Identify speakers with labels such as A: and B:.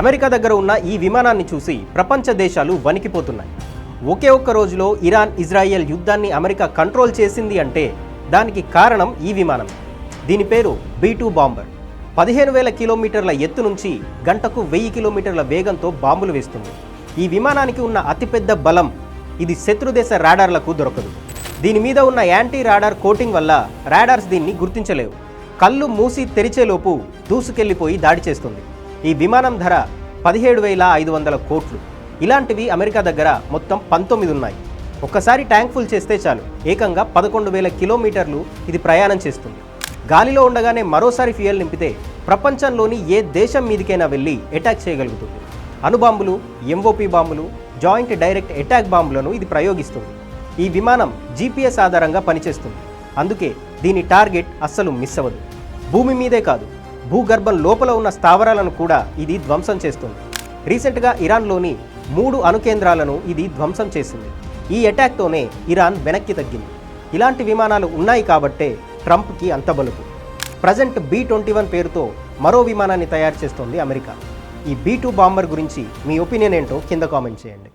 A: America దగ్గర ఉన్న ఈ విమానాన్ని చూసి ప్రపంచ దేశాలు వణికిపోతున్నాయి. ఒకే ఒక్క రోజులో ఇరాన్ ఇజ్రాయెల్ యుద్ధాన్ని అమెరికా కంట్రోల్ చేసింది అంటే దానికి కారణం ఈ విమానం. దీని పేరు బీ టూ బాంబర్. పదిహేను వేల కిలోమీటర్ల ఎత్తు నుంచి గంటకు వెయ్యి కిలోమీటర్ల వేగంతో బాంబులు వేస్తుంది. ఈ విమానానికి ఉన్న అతిపెద్ద బలం ఇది శత్రుదేశ రాడార్లకు దొరకదు. దీని మీద ఉన్న యాంటీ రాడార్ కోటింగ్ వల్ల రాడార్స్ దీన్ని గుర్తించలేవు. కళ్ళు మూసి తెరిచేలోపు దూసుకెళ్ళిపోయి దాడి చేస్తుంది. ఈ విమానం ధర పదిహేడు వేల ఐదు వందల కోట్లు. ఇలాంటివి అమెరికా దగ్గర మొత్తం పంతొమ్మిది ఉన్నాయి. ఒక్కసారి ట్యాంక్ ఫుల్ చేస్తే చాలు. ఏకంగా పదకొండు వేల కిలోమీటర్లు ఇది ప్రయాణం చేస్తుంది. గాలిలో ఉండగానే మరోసారి ఫ్యూయల్ నింపితే ప్రపంచంలోని ఏ దేశం మీదికైనా వెళ్ళి అటాక్ చేయగలుగుతుంది. అణుబాంబులు ఎంఓపి బాంబులు జాయింట్ డైరెక్ట్ అటాక్ బాంబులను ఇది ప్రయోగిస్తుంది. ఈ విమానం జీపీఎస్ ఆధారంగా పనిచేస్తుంది. అందుకే దీని టార్గెట్ అస్సలు మిస్ అవ్వదు. భూమి మీదే కాదు భూగర్భం లోపల ఉన్న స్థావరాలను కూడా ఇది ధ్వంసం చేస్తుంది. రీసెంట్గా ఇరాన్లోని మూడు అణుకేంద్రాలను ఇది ధ్వంసం చేసింది. ఈ అటాక్తోనే ఇరాన్ వెనక్కి తగ్గింది. ఇలాంటి విమానాలు ఉన్నాయి కాబట్టే ట్రంప్కి అంత బలుపు. ప్రజెంట్ బీ ట్వంటీ వన్ పేరుతో మరో విమానాన్ని తయారు చేస్తోంది అమెరికా. ఈ బీ టూ బాంబర్ గురించి మీ ఒపీనియన్ ఏంటో కింద కామెంట్ చేయండి.